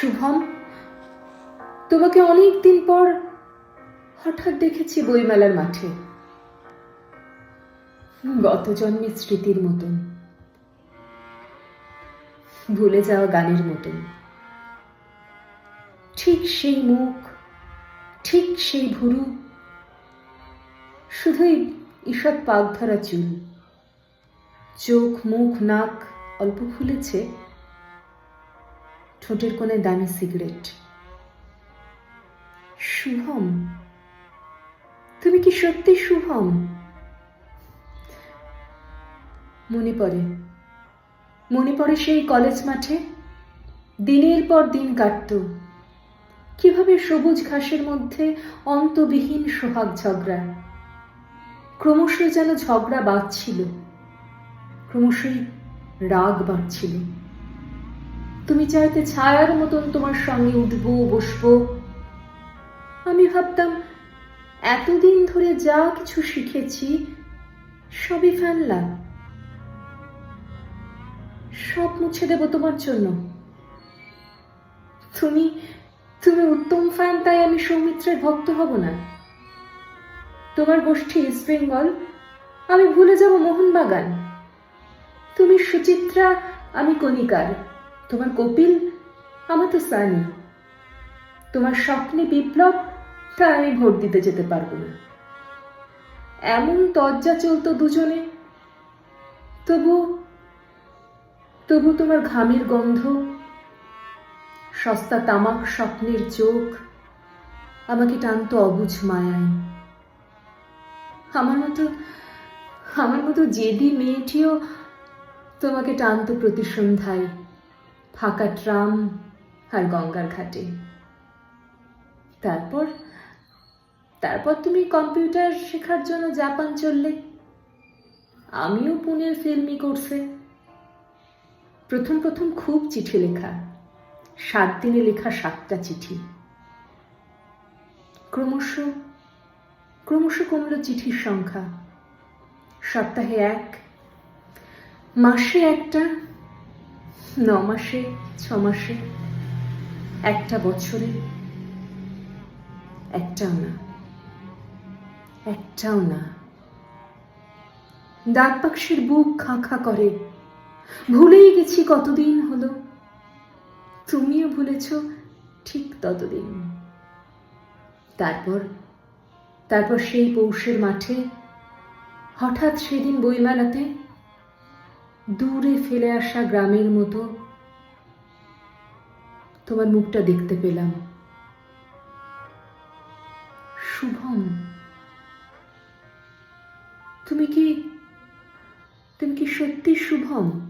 শুভম, তোমাকে অনেক দিন পর হঠাৎ দেখেছি বইমেলার মাঠে। গত জন্মের স্মৃতির মতন। ভুলে যাওয়া গানের মতন। ঠিক সেই মুখ, ঠিক সেই ভুরু, শুধুই ঈষৎ পাক ধরা চুল। চোখ, মুখ, নাক অল্প ফুলেছে। ঠোঁটের কোণে দামি সিগারেট। শুভম তুমি কি সত্যি শুভম মনে পড়ে মনে পড়ে সেই কলেজ মাঠে, দিনের পর দিন কাটত। কীভাবে সবুজ ঘাসের মধ্যে অন্তবিহীন সোহাগ ঝগড়া। ক্রমশ যেন ঝগড়া বাড়ছিল ক্রমশই রাগ বাড়ছিল তুমি চাইতে ছায়ার মতন তোমার সঙ্গে উঠবো, বসবো। আমি ভাবতাম, এতদিন ধরে যা কিছু শিখেছি, সবই ফেললাম। সব মুছে দেব তোমার জন্য। তুমি তুমি উত্তম ফ্যান, তাই আমি সৌমিত্রের ভক্ত হব না। তোমার গোষ্ঠী ইস্ট বেঙ্গল আমি ভুলে যাব মোহনবাগান। তুমি সুচিত্রা, আমি কণিকার। তোমার কপিল আমার তো সানি তোমার স্বপ্নে বিপ্লব, তা আমি ভোট দিতে যেতে পারব না। এমন তজ্জা চলতো দুজনে, তবু তবু তোমার ঘামের গন্ধ, সস্তা তামাক স্বপ্নের চোখ আমাকে টানতো অবুঝ মায়ায়। আমার মতো আমার মতো জেদি মেয়েটিও তোমাকে টানতো প্রতি সন্ধ্যায় ফাঁকা ট্রাম আর গঙ্গার ঘাটে। তারপর তারপর তুমি কম্পিউটার শেখার জন্য জাপান চললে। আমিও পুনের ফিল্মি কোর্সে। প্রথম প্রথম খুব চিঠি লেখা। সাত দিনে লেখা সাতটা চিঠি। ক্রমশ ক্রমশ কমল চিঠির সংখ্যা। সপ্তাহে এক, মাসে একটা ন মাসে ছ মাসে একটা বছরে, একটাও না একটাও না। ডাক বুক খাঁ খাঁ করে, ভুলেই গেছি কতদিন হলো। তুমিও ভুলেছ ঠিক ততদিন। তারপর তারপর সেই পৌষের মাঠে, হঠাৎ সেদিন বইমেলাতে দূরে ফেলে আসা গ্রামের মতো। তোমার মুখটা দেখতে পেলাম। শুভম, তুমি কি তুমি কি সত্যি শুভম?